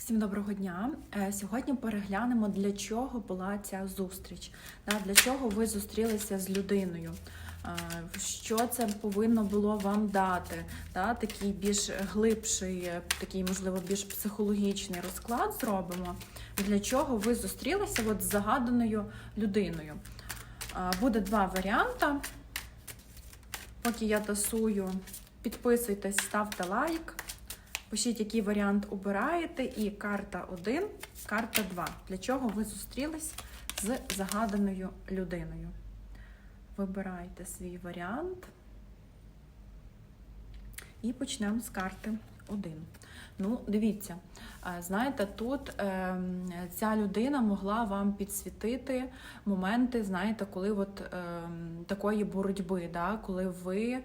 Всім доброго дня. Е, Сьогодні переглянемо, для чого була ця зустріч, для чого ви зустрілися з людиною, е, що це повинно було вам дати. Да, Такий більш глибший, е, такий, можливо, більш психологічний розклад зробимо. Для чого ви зустрілися от з загаданою людиною. Буде два варіанти. Поки я тасую, підписуйтесь, ставте лайк. Пишіть, який варіант обираєте, і карта 1, карта 2. Для чого ви зустрілись з загаданою людиною? Вибирайте свій варіант. І почнемо з карти 1. Ну, дивіться, е, знаєте, тут е, ця людина могла вам підсвітити моменти, знаєте, коли от е, такої боротьби, да, коли ви е,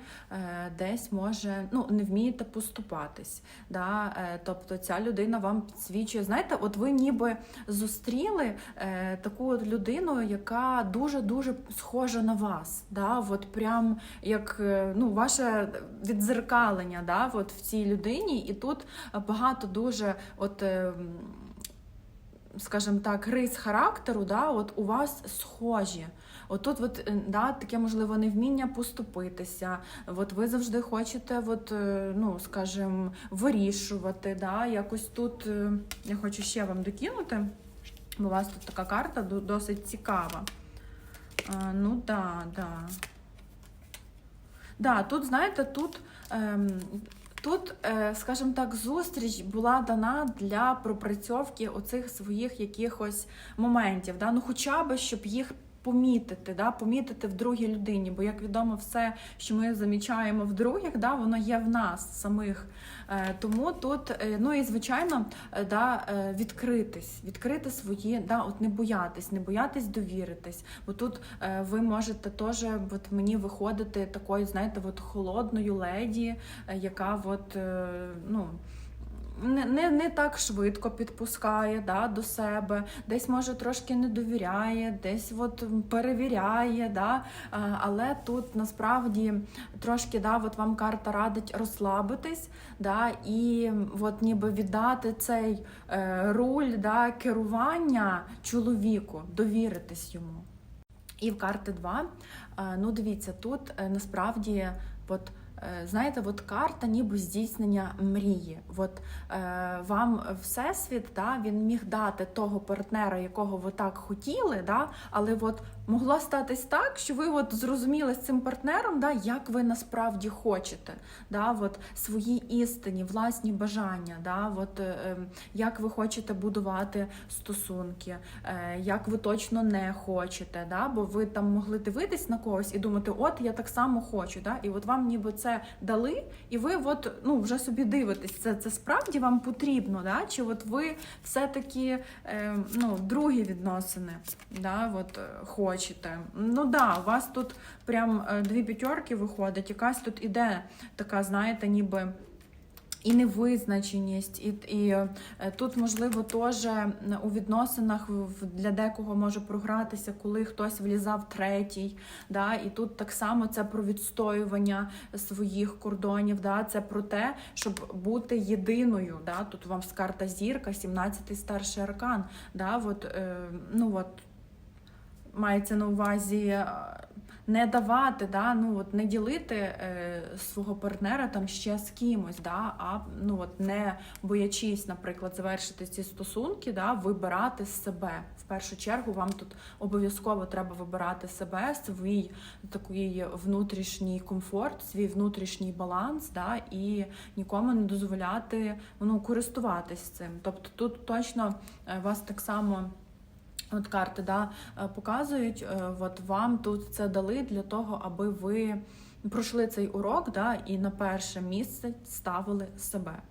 десь може ну, не вмієте поступатись. Да, е, тобто ця людина вам підсвічує. Знаєте, от ви ніби зустріли таку от людину, яка дуже-дуже схожа на вас. Да, от прям як ну, ваше відзеркалення да, от в цій людині, і тут багато дуже, от, е, скажімо так, рис характеру, да, от у вас схожі. Отут, от, е, да, таке можливо невміння поступитися. От ви завжди хочете, от, е, ну, скажімо, вирішувати. Да, якось тут е, я хочу ще вам докинути, бо у вас тут така карта досить цікава. А, ну да, да. Да, тут, знаєте, тут. Ем, Тут, е, скажімо так, зустріч була дана для пропрацьовки оцих своїх якихось моментів, да? ну хоча б щоб їх помітити, да? помітити в другій людині. Бо, як відомо, все, що ми замічаємо в других, да? воно є в нас самих. Е, Тому тут, е, ну і звичайно, е, да, відкритись, відкрити свої, да, от не боятись, не боятись довіритись. Бо тут ви можете теж от мені виходити такою, знаєте, от холодною леді, яка от, ну. Не, не, не так швидко підпускає да, до себе, десь може трошки не довіряє, десь от перевіряє. Да, але тут насправді трошки да, от вам карта радить розслабитись да, і от ніби віддати цей е, руль да, керування чоловіку, довіритись йому. І в карти 2, е, ну дивіться, тут е, насправді от, знаєте, от карта ніби здійснення мрії. От е, вам Всесвіт да, він міг дати того партнера, якого ви так хотіли, да, але от могло статись так, що ви от зрозуміли з цим партнером, да, як ви насправді хочете, да, от свої істині, власні бажання, да, от, е, ем, як ви хочете будувати стосунки, е, як ви точно не хочете, да, бо ви там могли дивитись на когось і думати, от я так само хочу, да, і от вам ніби це дали, і ви от, ну, вже собі дивитесь, це, це справді вам потрібно, да, чи от ви все-таки е, ну, другі відносини да, от, е, хочете. Ну да, у вас тут прям е, дві п'ятерки виходить, якась тут іде така, знаєте, ніби. І невизначеність, і, і е, тут можливо теж у відносинах для декого може програтися, коли хтось влізав третій. Да? І тут так само це про відстоювання своїх кордонів. Да? Це про те, щоб бути єдиною. Да? Тут вам з карта зірка, 17-й старший аркан. Да? От, е, ну, от, мається на увазі е, не давати, да, ну от не ділити е, свого партнера там ще з кимось, да, а ну от не боячись, наприклад, завершити ці стосунки, да, вибирати себе. В першу чергу вам тут обов'язково треба вибирати себе, свій такий внутрішній комфорт, свій внутрішній баланс, да, і нікому не дозволяти ну, користуватись цим. Тобто тут точно е, вас так само. От карти да, е, показують, е, от вам тут це дали для того, аби ви пройшли цей урок да, і на перше місце ставили себе.